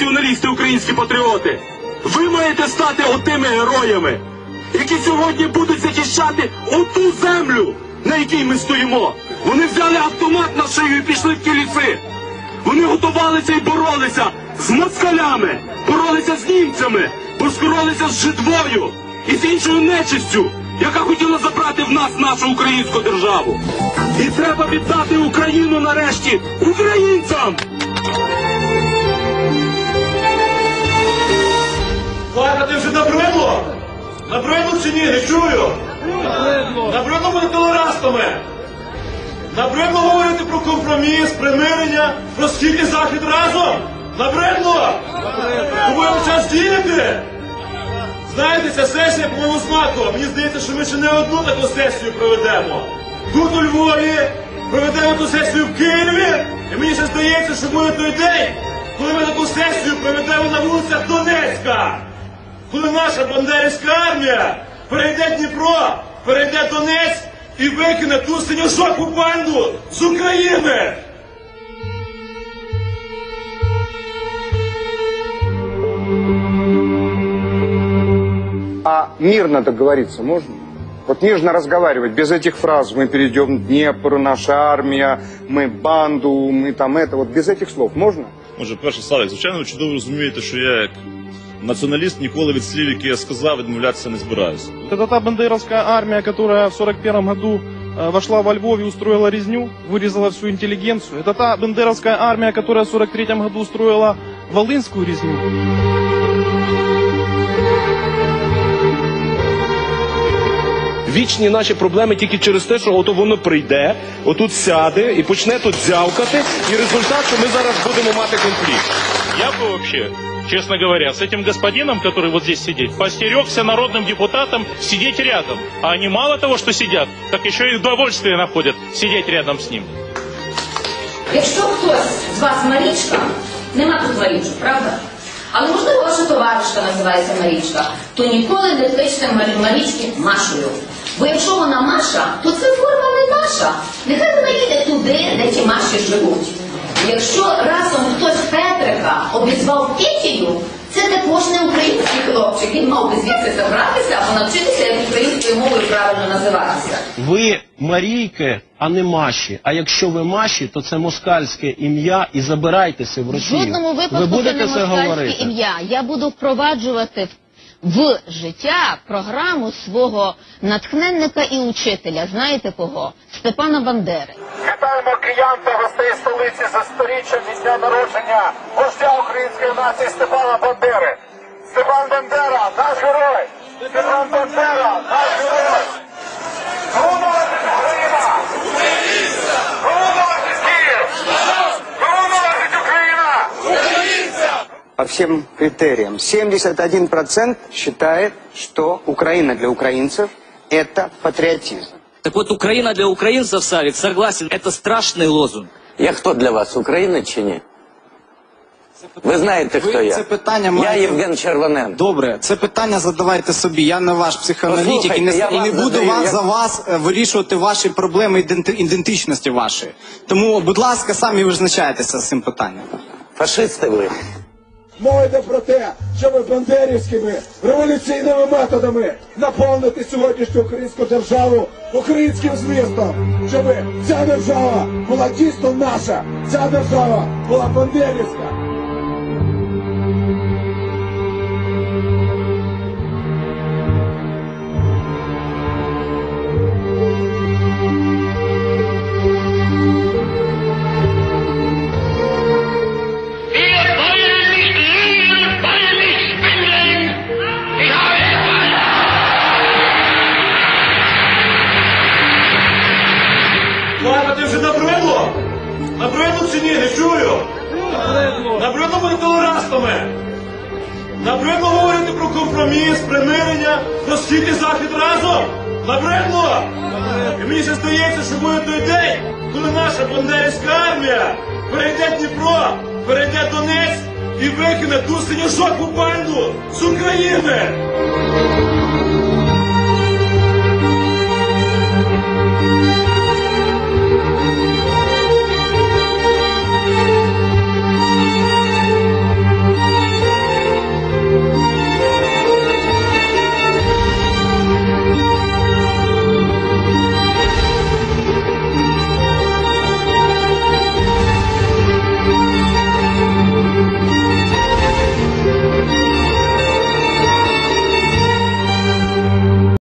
націоналісти, українські патріоти. Ви маєте стати отими героями, які сьогодні будуть захищати оту землю, на якій ми стоїмо. Вони взяли автомат на шию і пішли в ті ліси. Вони готувалися і боролися з москалями, боролися з німцями, боролися з жидвою і з іншою нечистю, яка хотіла забрати в нас нашу українську державу. І треба віддати Україну нарешті українцям! Ладно, ти вже набридло? Набридло чи ні? Не чую. Набридло бути толерантами. Набридло говорити про компроміс, примирення, про схід захід разом. Набридло? По-моєму, час діяти. Знаєте, ця сесія, по-моєму, знакова. Мені здається, що ми ще не одну таку сесію проведемо. Тут у Львові, проведемо ту сесію в Києві, і мені ще здається, що буде той день, коли ми таку сесію проведемо на вулицях Донецька Коли наша бандерівська армія перейде Дніпро, перейде Донець і викине ту синьо-жовту банду з України. А мирно договориться можно? Вот нежно разговаривать, без этих фраз «мы перейдем Днепр, наша армия», «мы банду», «мы там это», вот без этих слов можно? Може, перше, Славик, звичайно, ви чудово розумієте, що я як націоналіст ніколи від слів, які я сказав, відмовлятися не збираюся. Это та бандеровская армия, которая в 41 году э, вошла во Львов и устроила резню, вырезала всю интеллигенцию. Это та бандеровская армия, которая в 43 году устроила волынскую резню. Вічні наші проблеми тільки через те, що ото воно прийде, отут сяде і почне тут дзявкати, і результат, що ми зараз будемо мати конфлікт. Я бы вообще, честно говоря, с этим господином, который вот здесь сидит, постерегся народным депутатам сидеть рядом. А они мало того, что сидят, так еще и удовольствие находят сидеть рядом с ним. Якщо хтось з вас Марічка, нема тут Марічок, правда? Але можливо ваша товаришка називається Марічка, то ніколи не кличте Марі- Марічки Машою. Бо якщо вона Маша, то це форма не Маша. Нехай вона їде туди, де ті Маші живуть. Якщо разом хтось Петрика обізвав Петію, це також не український хлопчик. Він мав би звідси забратися або навчитися, як українською мовою правильно називатися. Ви Марійки, а не Маші. А якщо ви Маші, то це москальське ім'я і забирайтеся в В Росію. жодному ви випадку це не це москальське говорити? ім'я. Я буду впроваджувати в життя програму свого натхненника і учителя. Знаєте кого? Степана Бандери. Вітаємо киян та гостей столиці за сторіччям від дня народження вождя української нації Степана Бандери. Степан Бандера, наш герой! Степан Бандера, наш герой! Кому належить Україна? Кому належить Київ? Кому належить Україна? По всем критериям. 71% считает, что Украина для украинцев – это патриотизм. Так вот, Украина для украинцев, Савик, согласен, это страшный лозунг. Я хто для вас, Україна чи ні? Ви знаєте, хто я? Це питання Я маєте- Євген Червоненко. Добре, це питання задавайте собі. Я не ваш психоаналітик і не, Послухайте, я і не вам буду задаю, вам я- за вас е, вирішувати ваші проблеми іденти- ідентичності вашої. Тому, будь ласка, самі визначайтеся з цим питанням. Фашисти ви. Мова йде про те, щоб бандерівськими революційними методами наповнити сьогоднішню українську державу українським змістом, щоб ця держава була дійсно наша, ця держава була бандерівська. Толерантами. Набридло говорити про компроміс, примирення, про схід і захід разом. Набридло? І мені ще здається, що буде той день, коли наша бандерівська армія перейде Дніпро, перейде Донець і викине ту синьо-жовту банду з України.